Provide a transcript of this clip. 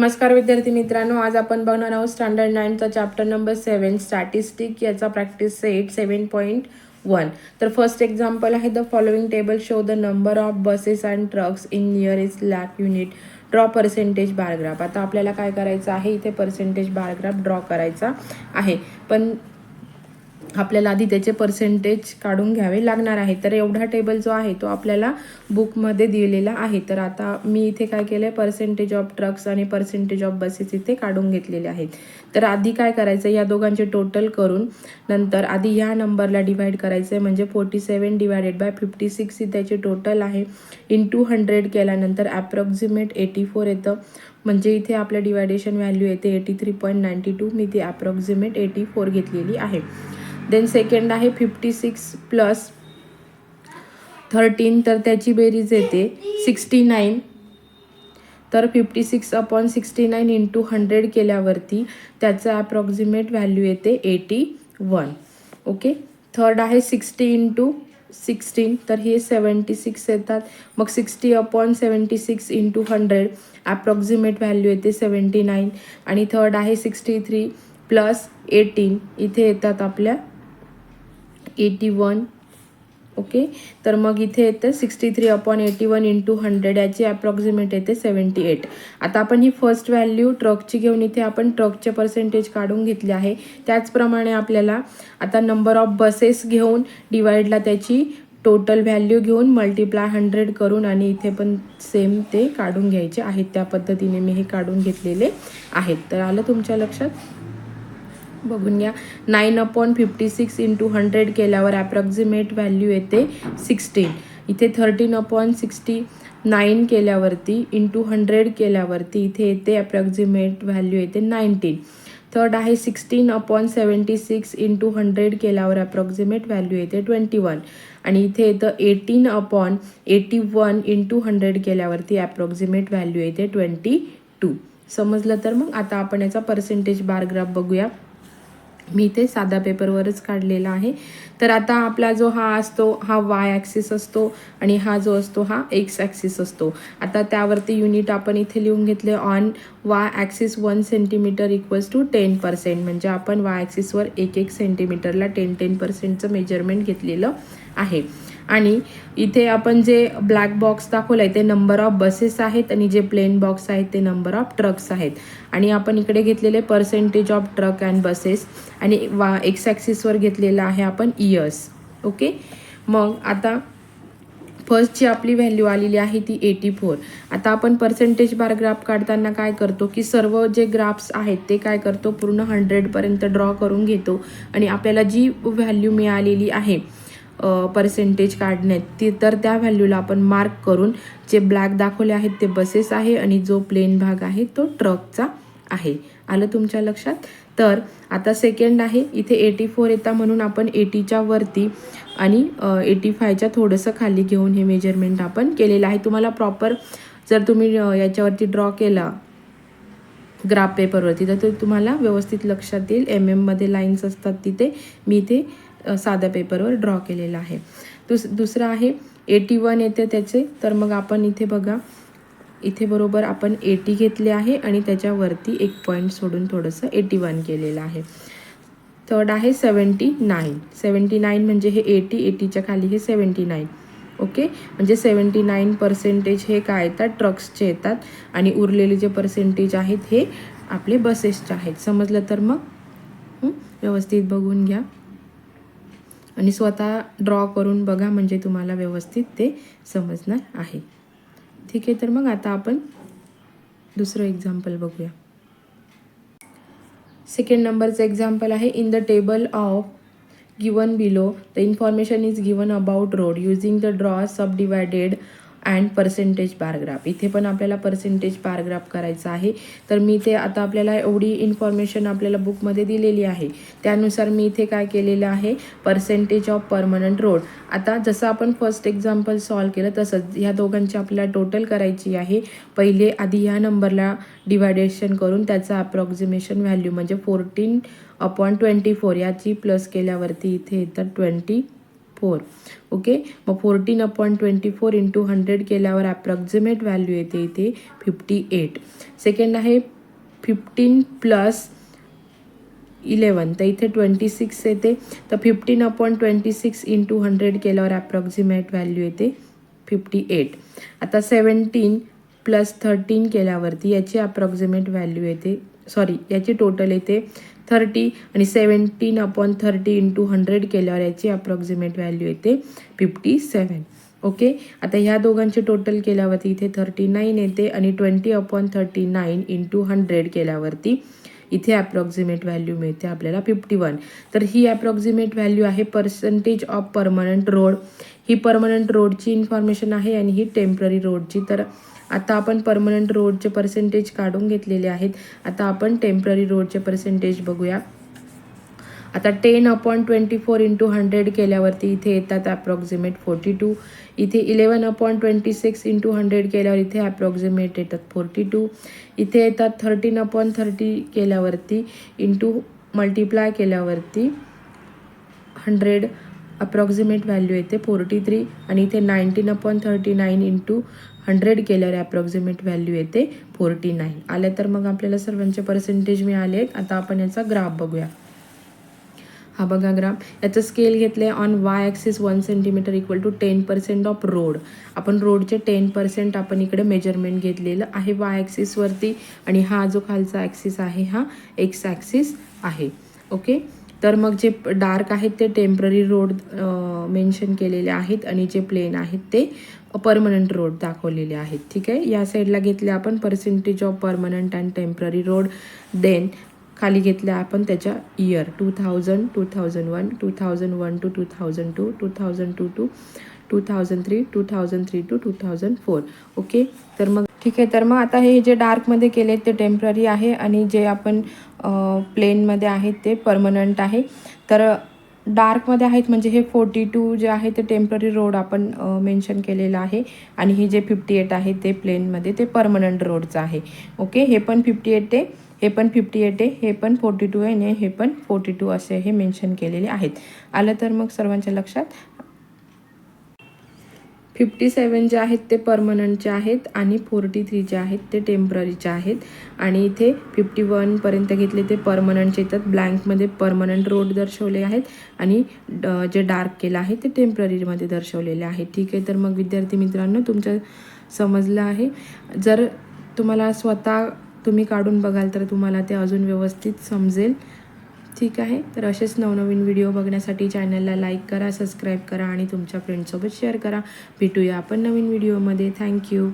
नमस्कार विद्यार्थी मित्रांनो आज आपण बघणार आहोत स्टँडर्ड नाईनचा चॅप्टर नंबर सेवन स्टॅटिस्टिक याचा practice set seven point one तर फर्स्ट एक्झाम्पल आहे the following table show the number of buses and trucks in nearest lakh unit draw percentage bar graph आता आपल्याला काय करायचं आहे? इथे पर्सेंटेज बारग्राफ ड्रॉ करायचा आहे. पण आपल्याला आधी त्याचे पर्सेंटेज काढून घ्यावे लागणार आहे. तर एवढा टेबल जो आहे तो आपल्याला बुकमध्ये दिलेला आहे. तर आता मी इथे काय केलं आहे पर्सेंटेज ऑफ ट्रक्स आणि पर्सेंटेज ऑफ बसेस इथे काढून घेतलेले आहेत. तर आधी काय करायचं या दोघांचे टोटल करून नंतर आधी ह्या नंबरला डिवाइड करायचं आहे म्हणजे forty seven divided by fifty six ही त्याचे टोटल आहे. इन टू हंड्रेड केल्यानंतर ॲप्रॉक्झिमेट एटी फोर येतं. म्हणजे इथे आपलं डिवायडेशन व्हॅल्यू येते eighty three point ninety two मी ती ॲप्रॉक्झिमेट एटी फोर घेतलेली आहे. देन सेकंड आहे फिफ्टी सिक्स प्लस थर्टीन तर त्याची बेरीज येते सिक्स्टी नाईन तर fifty six upon sixty nine into hundred केल्यावरती त्याचं ॲप्रॉक्झिमेट व्हॅल्यू येते एटी वन ओके थर्ड आहे सिक्स्टी इंटू सिक्स्टीन तर हे सेवन्टी सिक्स येतात. मग sixty upon seventy six into hundred approximate value येते सेवन्टी नाईन आणि थर्ड आहे सिक्स्टी थ्री प्लस एटीन इथे येतात आपल्या एटी वन ओके तर मग इथे येतं sixty three upon eighty one into hundred याची अप्रॉक्सिमेट येते सेवन्टी एट आता आपण ही फर्स्ट व्हॅल्यू ट्रकची घेऊन इथे आपण ट्रकचे पर्सेंटेज काढून घेतले आहे. त्याचप्रमाणे आपल्याला आता नंबर ऑफ बसेस घेऊन डिवाइडला त्याची टोटल व्हॅल्यू घेऊन मल्टिप्लाय हंड्रेड करून आणि इथे पण सेम ते काढून घ्यायचे आहेत. त्या पद्धतीने मी हे काढून घेतलेले आहेत. तर आलं तुमच्या लक्षात? बघून घ्या. Nine upon fifty six into hundred केल्यावर ॲप्रॉक्झिमेट व्हॅल्यू येते सिक्स्टीन इथे थर्टीन अपॉन सिक्स्टी नाईन केल्यावरती इंटू हंड्रेड केल्यावरती इथे येते ॲप्रॉक्झिमेट व्हॅल्यू येते नाईन्टीन थर्ड आहे sixteen upon seventy six into hundred केल्यावर ॲप्रॉक्झिमेट व्हॅल्यू येते ट्वेंटी वन आणि इथे येतं eighteen upon eighty one into hundred केल्यावरती ॲप्रॉक्झिमेट व्हॅल्यू येते ट्वेंटी टू समजलं तर मग? आता आपण याचा पर्सेंटेज बारग्राफ बघूया. मी ते साधा पेपरवरच काढलेला आहे. तर आता आपला जो हा असतो हा वाय ॲक्सिस असतो आणि हा जो असतो हा एक्स ॲक्सिस असतो. आता त्यावरती युनिट आपण इथे लिहून घेतले on Y axis one centimetre equals to ten percent म्हणजे आपण वाय ॲक्सिसवर एक एक सेंटीमीटरला टेन टेन पर्सेंटचं मेजरमेंट घेतलेलं आहे. आणि इथे आपण जे ब्लॅक बॉक्स दाखवलं आहे ते नंबर ऑफ बसेस आहेत आणि जे प्लेन बॉक्स आहेत ते नंबर ऑफ ट्रक्स आहेत. आणि आपण इकडे घेतलेले percentage of truck and buses आणि वा एक्स ॲक्सिसवर घेतलेलं आहे आपण इयर्स ओके मग आता फर्स्टची आपली व्हॅल्यू आलेली आहे ती एटी फोर आता आपण पर्सेंटेज बार ग्राफ काढताना काय करतो की सर्व जे ग्राफ्स आहेत ते काय करतो? पूर्ण हंड्रेडपर्यंत ड्रॉ करून घेतो आणि आपल्याला जी व्हॅल्यू मिळालेली आहे पर्सेंटेज काढण्यात. ती तर त्या व्हॅल्यूला आपण मार्क करून जे ब्लॅक दाखवले आहेत ते बसेस आहे आणि जो प्लेन भाग आहे तो ट्रकचा आहे. आलं तुमच्या लक्षात? तर आता सेकंड आहे. इथे एटी फोर येता म्हणून आपण एटीच्या वरती आणि एटी फायच्या थोडंसं खाली घेऊन हे मेजरमेंट आपण केलेलं आहे. तुम्हाला प्रॉपर जर तुम्ही याच्यावरती ड्रॉ केला ग्राफ पेपरवरती तर ते तुम्हाला व्यवस्थित लक्षात येईल. एम एममध्ये लाईन्स असतात तिथे. मी इथे साध्या पेपरवर ड्रॉ केलेला आहे. दुस दुसरं आहे एटी वन येते त्याचे तर मग आपण इथे बघा. इथे बरोबर आपण एटी घेतले आहे आणि त्याच्यावरती एक पॉईंट सोडून थोडंसं एटी वन केलेलं आहे. थर्ड आहे सेवन्टी नाईन सेवन्टी नाईन म्हणजे हे एटी एटीच्या खाली हे सेवन्टी नाईन ओके म्हणजे सेवन्टी नाईन पर्सेंटेज हे काय येतात? ट्रक्सचे येतात. आणि उरलेले जे पर्सेंटेज आहेत हे आपले बसेसचे आहेत. समजलं तर मग? व्यवस्थित बघून घ्या. आणि स्वतः ड्रॉ करून बघा म्हणजे तुम्हाला व्यवस्थित ते समजणार आहे. ठीक आहे तर मग आता आपण दुसरं एक्झाम्पल बघूया. सेकंड नंबरचं एक्झाम्पल आहे in the table of given below the information is given about road using the draw sub divided and percentage bar graph इथे पण आपल्याला पर्सेंटेज बारग्राफ करायचा आहे. तर मी ते आता आपल्याला एवढी इन्फॉर्मेशन आपल्याला बुकमध्ये दिलेली आहे. त्यानुसार मी इथे काय केलेलं आहे? पर्सेंटेज ऑफ परमनंट रोड आता जसं आपण फर्स्ट एक्झाम्पल सॉल्व केलं तसंच ह्या दोघांची आपल्याला टोटल करायची आहे. पहिले आधी ह्या नंबरला डिवायडेशन करून त्याचा अप्रॉक्झिमेशन व्हॅल्यू म्हणजे फोर्टीन अपॉन ट्वेंटी फोर याची प्लस केल्यावरती इथे येतं ट्वेंटी फोर. ओके मग fourteen upon twenty four into hundred केल्यावर ॲप्रॉक्झिमेट व्हॅल्यू येते इथे फिफ्टी एट सेकंड आहे फिफ्टीन प्लस इलेवन तर इथे ट्वेंटी सिक्स येते. तर fifteen upon twenty six into hundred केल्यावर ॲप्रॉक्झिमेट व्हॅल्यू येते फिफ्टी एट आता सेवन्टीन प्लस थर्टीन केल्यावरती याची अप्रॉक्झिमेट व्हॅल्यू येते सॉरी याची टोटल येते थर्टी आणि seventeen upon thirty into hundred केल्यावर याची अप्रॉक्झिमेट व्हॅल्यू येते फिफ्टी सेवन ओके आता ह्या दोघांचे टोटल केल्यावरती इथे थर्टी नाईन येते आणि twenty upon thirty nine into hundred केल्यावरती इथे ॲप्रॉक्झिमेट व्हॅल्यू मिळते आपल्याला फिफ्टी वन तर ही ॲप्रॉक्झिमेट व्हॅल्यू आहे पर्सेंटेज ऑफ परमनंट रोड ही परमनंट रोडची इन्फॉर्मेशन आहे आणि ही टेंपररी रोडची तर आता आपण परमनंट रोडचे पर्सेंटेज काढून घेतलेले आहेत. आता आपण टेंपररी रोडचे पर्सेंटेज बघूया. आता ten upon twenty four into hundred केल्यावरती इथे येतात अप्रॉक्झिमेट फोर्टी टू इथे eleven upon twenty six into hundred केल्यावर इथे अप्रॉक्झिमेट येतात फोर्टी टू इथे येतात थर्टीन अपॉन थर्टी केल्यावरती इंटू मल्टिप्लाय केल्यावरती हंड्रेड अप्रॉक्झिमेट व्हॅल्यू येते फोर्टी थ्री आणि इथे nineteen upon thirty nine into hundred केल्यावर अप्रॉक्झिमेट व्हॅल्यू येते फोर्टी नाईन आल्या तर मग आपल्याला सर्वांचे पर्सेंटेज मिळाले आहेत. आता आपण याचा ग्राफ बघूया. हा बघा ग्राफ याचं स्केल घेतलं आहे on Y axis one centimetre equal to ten percent of road आपण रोडचे टेन पर्सेंट आपण इकडे मेजरमेंट घेतलेलं आहे वाय ॲक्सिसवरती आणि हा जो खालचा ॲक्सिस आहे हा एक्स ॲक्सिस आहे. ओके तर मग जे डार्क आहेत ते टेंपररी रोड मेन्शन केलेले आहेत आणि जे प्लेन आहेत ते परमनंट रोड दाखवलेले आहेत. ठीक आहे? या साईडला घेतले आपण percentage of permanent and temporary road then खाली घेतल्या आपण त्याच्या year two thousand two thousand one two thousand one two two thousand two two thousand two two two thousand three two thousand three two two thousand four okay तर मग ठीक आहे तर मग आता हे जे डार्कमध्ये केले ते टेंपररी आहे आणि जे आपण प्लेनमध्ये आहेत ते परमनंट आहे. तर डार्कमध्ये आहेत म्हणजे हे फोर्टी टू जे आहे ते टेंपररी रोड आपण मेन्शन केलेलं आहे. आणि हे जे फिफ्टी एट आहे ते प्लेनमध्ये ते परमनंट रोडचं आहे. ओके हे पण फिफ्टी एट आहे हे पण फिफ्टी एट आहे हे पण फोर्टी टू आहे आणि हे पण फोर्टी टू असे हे मेन्शन केलेले आहेत. आलं तर मग सर्वांच्या लक्षात. फिफ्टी सेवन जे आहेत ते परमनंटचे आहेत आणि फोर्टी थ्री जे आहेत ते टेम्पररीचे आहेत. आणि इथे फिफ्टी वनपर्यंत घेतले ते परमनंटचे येतात. ब्लँकमध्ये परमनंट रोड दर्शवले आहेत. आणि ड- जे डार्क केलं आहे ते टेम्पररीमध्ये दर्शवलेले आहे. ठीक आहे तर मग विद्यार्थी मित्रांनो तुमचं समजलं आहे. जर तुम्हाला स्वतः तुम्ही काढून बघाल तर तुम्हाला ते अजून व्यवस्थित समजेल. ठीक आहे. तर असेच नवनवीन व्हिडिओ बघण्यासाठी चॅनलला लाईक करा सबस्क्राईब करा आणि तुमच्या फ्रेंडसोबत शेअर करा. भेटूया आपण नवीन व्हिडिओमध्ये थँक्यू